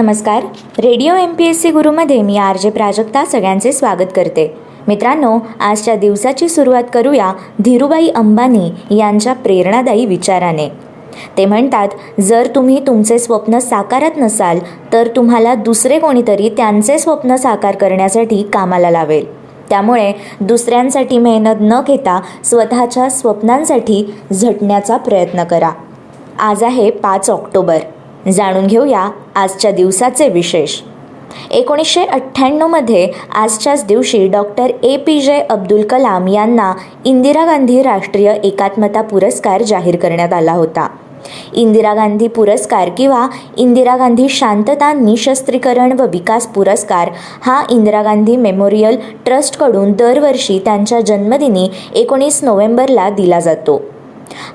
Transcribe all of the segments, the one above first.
नमस्कार. Radio M P S C गुरुमध्ये मी R J Prajakta सगळ्यांचे स्वागत करते. मित्रांनो आजच्या दिवसाची सुरुवात करूया धीरूबाई अंबानी यांच्या प्रेरणादायी विचाराने. ते म्हणतात जर तुम्ही तुमचे स्वप्न साकारत नसाल तर तुम्हाला दुसरे कोणीतरी त्यांचे स्वप्न साकार करण्यासाठी कामाला लावेल. त्यामुळे दुसऱ्यांसाठी मेहनत न घेता स्वतःच्या स्वप्नांसाठी झटण्याचा प्रयत्न करा. आज आहे पाच ऑक्टोबर. जाणून घेऊया आजच्या दिवसाचे विशेष. एकोणीसशे अठ्ठ्याण्णवमध्ये आजच्याच दिवशी डॉक्टर ए. पी. जे. अब्दुल कलाम यांना इंदिरा गांधी राष्ट्रीय एकात्मता पुरस्कार जाहीर करण्यात आला होता. इंदिरा गांधी पुरस्कार किंवा इंदिरा गांधी शांतता निशस्त्रीकरण व विकास पुरस्कार हा इंदिरा गांधी मेमोरियल ट्रस्टकडून दरवर्षी त्यांच्या जन्मदिनी एकोणीस नोव्हेंबरला दिला जातो.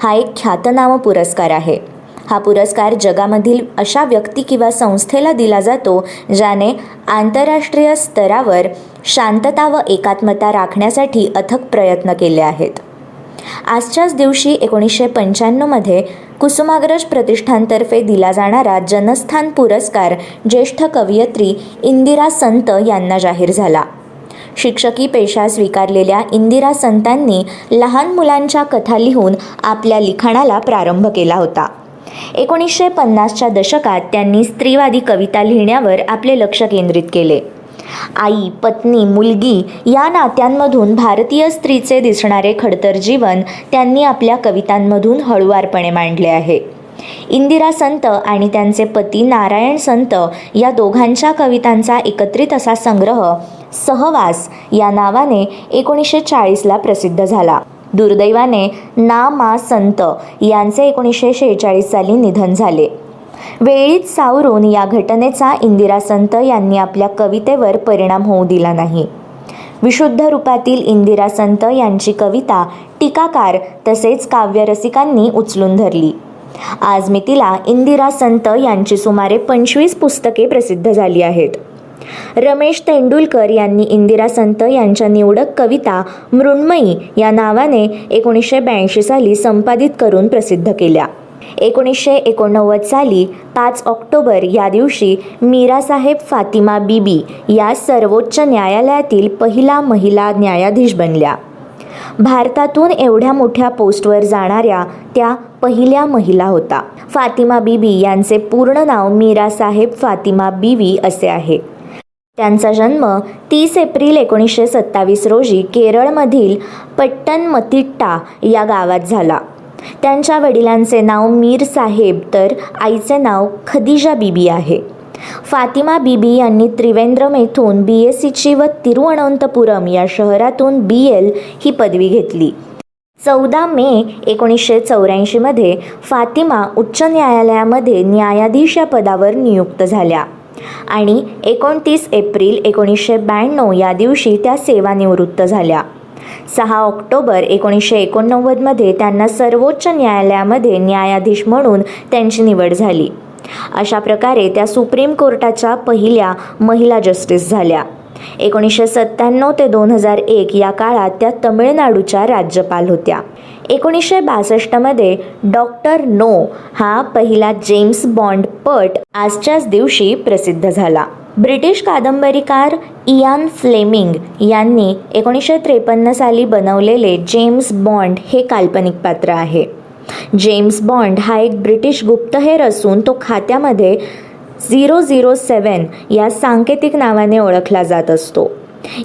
हा एक ख्यातनाम पुरस्कार आहे. हा पुरस्कार जगामधील अशा व्यक्ती किंवा संस्थेला दिला जातो ज्याने आंतरराष्ट्रीय स्तरावर शांतता व एकात्मता राखण्यासाठी अथक प्रयत्न केले आहेत. आजच्याच दिवशी एकोणीसशे पंच्याण्णवमध्ये कुसुमाग्रज प्रतिष्ठानतर्फे दिला जाणारा जनस्थान पुरस्कार ज्येष्ठ कवयित्री इंदिरा संत यांना जाहीर झाला. शिक्षकी पेशा स्वीकारलेल्या इंदिरा संतांनी लहान मुलांच्या कथा लिहून आपल्या लिखाणाला प्रारंभ केला होता. एकोणीसशे पन्नासच्या दशकात त्यांनी स्त्रीवादी कविता लिहिण्यावर आपले लक्ष केंद्रित केले. आई पत्नी मुलगी या नात्यांमधून भारतीय स्त्रीचे दिसणारे खडतर जीवन त्यांनी आपल्या कवितांमधून हळुवारपणे मांडले आहे. इंदिरा संत आणि त्यांचे पती नारायण संत या दोघांच्या कवितांचा एकत्रित असा संग्रह सहवास या नावाने एकोणीसशे चाळीसला प्रसिद्ध झाला. दुर्दैवाने ना मा संत यांचे एकोणीसशे शेहेचाळीस साली निधन झाले. वेळीच सावरून या घटनेचा इंदिरा संत यांनी आपल्या कवितेवर परिणाम होऊ दिला नाही. विशुद्ध रूपातील इंदिरा संत यांची कविता टीकाकार तसेच काव्यरसिकांनी उचलून धरली. आज मी तिला इंदिरा संत यांची सुमारे पंचवीस पुस्तके प्रसिद्ध झाली आहेत. रमेश तेंडुलकर यांनी इंदिरा संत यांच्या निवडक कविता मृण्मयी या नावाने एकोणीसशे ब्याऐंशी साली संपादित करून प्रसिद्ध केल्या. एकोणीसशे एकोणनव्वद साली पाच ऑक्टोबर या दिवशी मीरासाहेब फातिमा बीबी या सर्वोच्च न्यायालयातील पहिला महिला न्यायाधीश बनल्या. भारतातून एवढ्या मोठ्या पोस्टवर जाणाऱ्या त्या पहिल्या महिला होता फातिमा बीबी यांचे पूर्ण नाव मीरासाहेब फातिमा बीवी असे आहे. त्यांचा जन्म तीस एप्रिल एकोणीसशे सत्तावीस रोजी केरळमधील पट्टनमतिट्टा या गावात झाला. त्यांच्या वडिलांचे नाव मीर साहेब तर आईचे नाव खदिजा बीबी आहे. फातिमा बीबी यांनी त्रिवेंद्रम येथून बी एस सीची व तिरुअनंतपुरम या शहरातून बी एल ही पदवी घेतली. चौदा मे एकोणीसशे चौऱ्याऐंशीमध्ये फातिमा उच्च न्यायालयामध्ये न्यायाधीश या पदावर नियुक्त झाल्या. आणि एकोणतीस एप्रिल एकोणीसशे ब्याण्णव या दिवशी त्या सेवानिवृत्त झाल्या. सहा ऑक्टोबर एकोणीसशे एकोणनव्वदमध्ये त्यांना सर्वोच्च न्यायालयामध्ये न्यायाधीश म्हणून त्यांची निवड झाली. अशा प्रकारे त्या सुप्रीम कोर्टाच्या पहिल्या महिला जस्टिस झाल्या. एकोणीसशे सत्त्याण्णव ते दोन हजार एक या काळात त्या तमिळनाडूच्या राज्यपाल होत्या. एकोणीसशे बासष्टमध्ये डॉक्टर नो हा पहिला जेम्स बॉन्ड पट आजच्याच दिवशी प्रसिद्ध झाला. ब्रिटिश कादंबरीकार इयान फ्लेमिंग यांनी एकोणीसशे त्रेपन्न साली बनवलेले जेम्स बॉन्ड हे काल्पनिक पात्र आहे. जेम्स बॉन्ड हा एक ब्रिटिश गुप्तहेर असून तो खात्यामध्ये झिरो झिरो सेवन या सांकेतिक नावाने ओळखला जात असतो.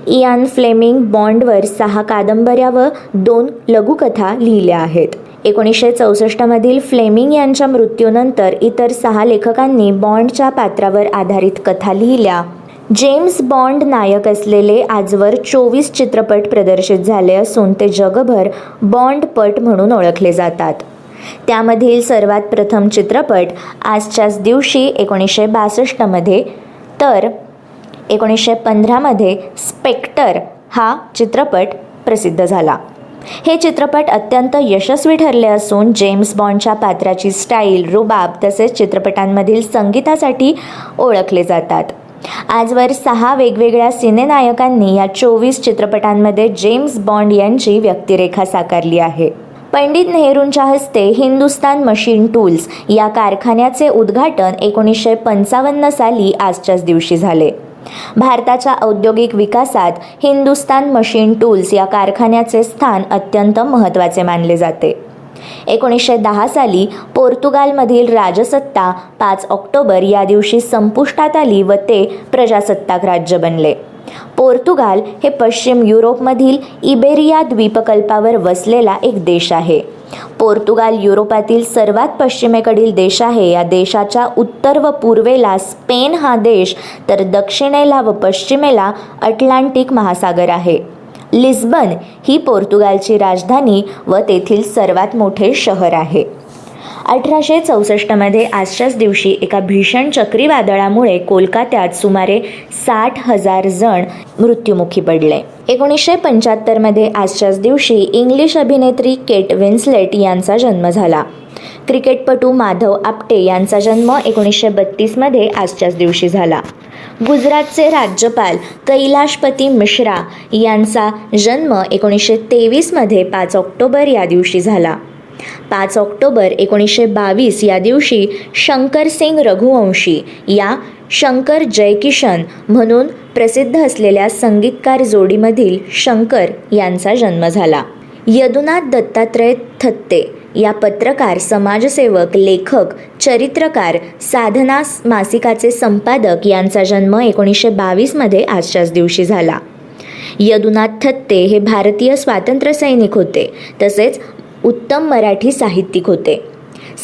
इयान फ्लेमिंग बॉन्डवर सहा कादंबऱ्या व दोन लघुकथा लिहिल्या आहेत. एकोणीसशे चौसष्टमधील फ्लेमिंग यांच्या मृत्यूनंतर इतर सहा लेखकांनी बॉन्डच्या पात्रावर आधारित कथा लिहिल्या. जेम्स बॉन्ड नायक असलेले आजवर चोवीस चित्रपट प्रदर्शित झाले असून ते जगभर बॉन्डपट म्हणून ओळखले जातात. त्यामधील सर्वात प्रथम चित्रपट आजच्याच दिवशी एकोणीसशे बासष्टमध्ये तर एकोणीसशे पंधरामध्ये स्पेक्टर हा चित्रपट प्रसिद्ध झाला. हे चित्रपट अत्यंत यशस्वी ठरले असून जेम्स बॉन्डच्या पात्राची स्टाईल रुबाब तसेच चित्रपटांमधील संगीतासाठी ओळखले जातात. आजवर सहा वेगवेगळ्या सिनेनायकांनी या चोवीस चित्रपटांमध्ये जेम्स बॉन्ड यांची व्यक्तिरेखा साकारली आहे. पंडित नेहरूंच्या हस्ते हिंदुस्तान मशीन टूल्स या कारखान्याचे उद्घाटन एकोणीसशे पंचावन्न साली आजच्याच दिवशी झाले. भारताच्या औद्योगिक विकासात हिंदुस्तान मशीन टूल्स या कारखान्याचे स्थान अत्यंत महत्त्वाचे मानले जाते. एकोणीसशे दहा साली पोर्तुगालमधील राजसत्ता पाच ऑक्टोबर या दिवशी संपुष्टात आली व ते प्रजासत्ताक राज्य बनले. पोर्तुगाल हे पश्चिम युरोपमधील इबेरिया द्वीपकल्पावर वसलेला एक देश आहे. पोर्तुगाल युरोपातील सर्वात पश्चिमेकडील देश आहे. या देशाच्या उत्तर व पूर्वेला स्पेन हा देश तर दक्षिणेला व पश्चिमेला अटलांटिक महासागर आहे. लिस्बन ही पोर्तुगालची राजधानी व तेथील सर्वात मोठे शहर आहे. अठराशे चौसष्टमध्ये आजच्याच दिवशी एका भीषण चक्रीवादळामुळे कोलकात्यात सुमारे साठ हजार जण मृत्युमुखी पडले. एकोणीसशे पंच्याहत्तरमध्ये आजच्याच दिवशी इंग्लिश अभिनेत्री केट विन्सलेट यांचा जन्म झाला. क्रिकेटपटू माधव आपटे यांचा जन्म एकोणीसशे बत्तीसमध्ये आजच्याच दिवशी झाला. गुजरातचे राज्यपाल कैलाशपती मिश्रा यांचा जन्म एकोणीसशे तेवीसमध्ये पाच ऑक्टोबर या दिवशी झाला. पाच ऑक्टोबर एकोणीसशे बावीस या दिवशी शंकरसिंग रघुवंशी या शंकर जयकिशन म्हणून प्रसिद्ध असलेल्या संगीतकार जोडीमधील शंकर यांचा जन्म झाला. यदुनाथ दत्तात्रय थत्ते या पत्रकार समाजसेवक लेखक चरित्रकार साधना मासिकाचे संपादक यांचा जन्म एकोणीसशे बावीसमध्ये आजच्याच दिवशी झाला. यदुनाथ थत्ते हे भारतीय स्वातंत्र्यसैनिक होते. तसेच उत्तम मराठी साहित्यिक होते.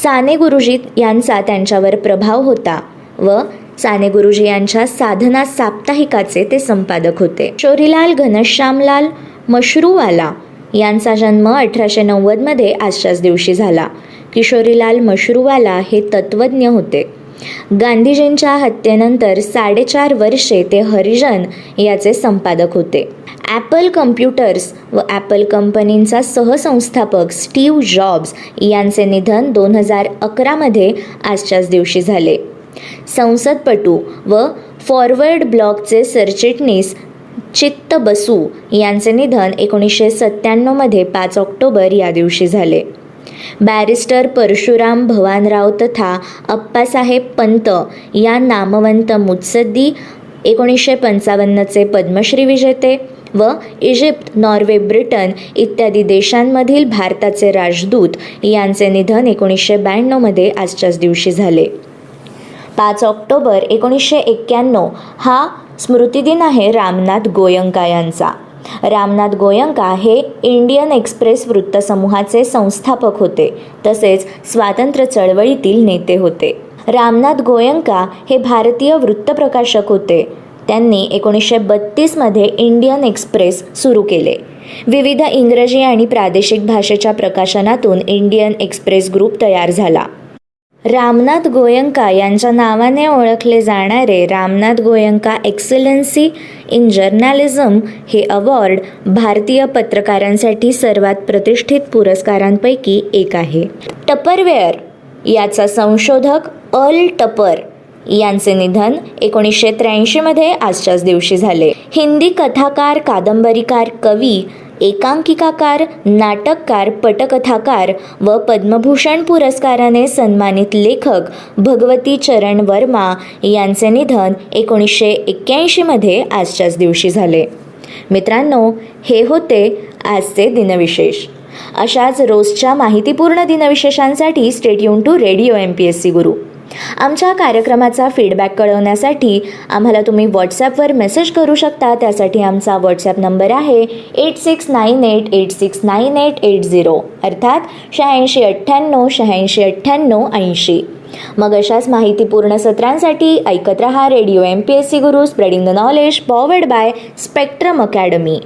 साने गुरुजी यांचा त्यांच्यावर प्रभाव होता व साने गुरुजी यांच्या साधना साप्ताहिकाचे ते संपादक होते. शोरीलाल घनश्यामलाल मशरूवाला यांचा जन्म अठराशे नव्वदमध्ये आजच्याच दिवशी झाला. किशोरीलाल मशरूवाला हे तत्त्वज्ञ होते. गांधीजींच्या हत्येनंतर साडेचार वर्षे ते हरिजन याचे संपादक होते. ॲपल कम्प्युटर्स व ॲपल कंपनींचा सहसंस्थापक स्टीव्ह जॉब्स यांचे निधन दोन हजार अकरामध्ये आजच्याच दिवशी झाले. संसदपटू व फॉरवर्ड ब्लॉकचे सरचिटणीस चित्त बसू यांचे निधन एकोणीसशे सत्त्याण्णवमध्ये पाच ऑक्टोबर या दिवशी झाले. बॅरिस्टर परशुराम भवानराव तथा अप्पासाहेब पंत या नामवंत मुत्सद्दी एकोणीसशे पंचावन्नचे पद्मश्री विजेते व इजिप्त नॉर्वे ब्रिटन इत्यादी देशांमधील भारताचे राजदूत यांचे निधन एकोणीसशे ब्याण्णवमध्ये आजच्याच दिवशी झाले. पाच ऑक्टोबर एकोणीसशे एक्क्याण्णव हा स्मृतिदिन आहे रामनाथ गोयंका यांचा. रामनाथ गोयंका हे इंडियन एक्सप्रेस वृत्तसमूहाचे संस्थापक होते तसेच स्वातंत्र्य चळवळीतील नेते होते. रामनाथ गोयंका हे भारतीय वृत्तप्रकाशक होते. त्यांनी एकोणीसशे बत्तीसमध्ये इंडियन एक्सप्रेस सुरू केले. विविध इंग्रजी आणि प्रादेशिक भाषेच्या प्रकाशनातून इंडियन एक्सप्रेस ग्रुप तयार झाला. रामनाथ गोयंका यांच्या नावाने ओळखले जाणारे Ramnath Goenka excellency in journalism हे अवॉर्ड भारतीय पत्रकारांसाठी सर्वात प्रतिष्ठित पुरस्कारांपैकी एक आहे. टपरवेअर याचा संशोधक अल टपर यांचे निधन एकोणीसशे त्र्याऐंशीमध्ये आजच्याच दिवशी झाले. हिंदी कथाकार कादंबरीकार कवी एकांकिकाकार नाटककार पटकथाकार व पद्मभूषण पुरस्काराने सन्मानित लेखक भगवती चरण वर्मा यांचे निधन एकोणीसशे एक्क्याऐंशीमध्ये आजच्याच दिवशी झाले. मित्रांनो हे होते आजचे दिनविशेष. अशाच रोजच्या माहितीपूर्ण दिनविशेषांसाठी stay युन to radio M P S C Guru आमच्या कार्यक्रमाचा फीडबॅक कळवण्यासाठी आम्हाला तुम्ही व्हॉट्सॲपवर मेसेज करू शकता. त्यासाठी आमचा व्हॉट्सॲप नंबर आहे eight six nine eight eight six nine eight eight zero अर्थात शहाऐंशी अठ्ठ्याण्णव शहाऐंशी अठ्ठ्याण्णव ऐंशी. मग अशाच माहितीपूर्ण सत्रांसाठी ऐकत रहा radio M P S C Guru spreading the knowledge powered by Spectrum Academy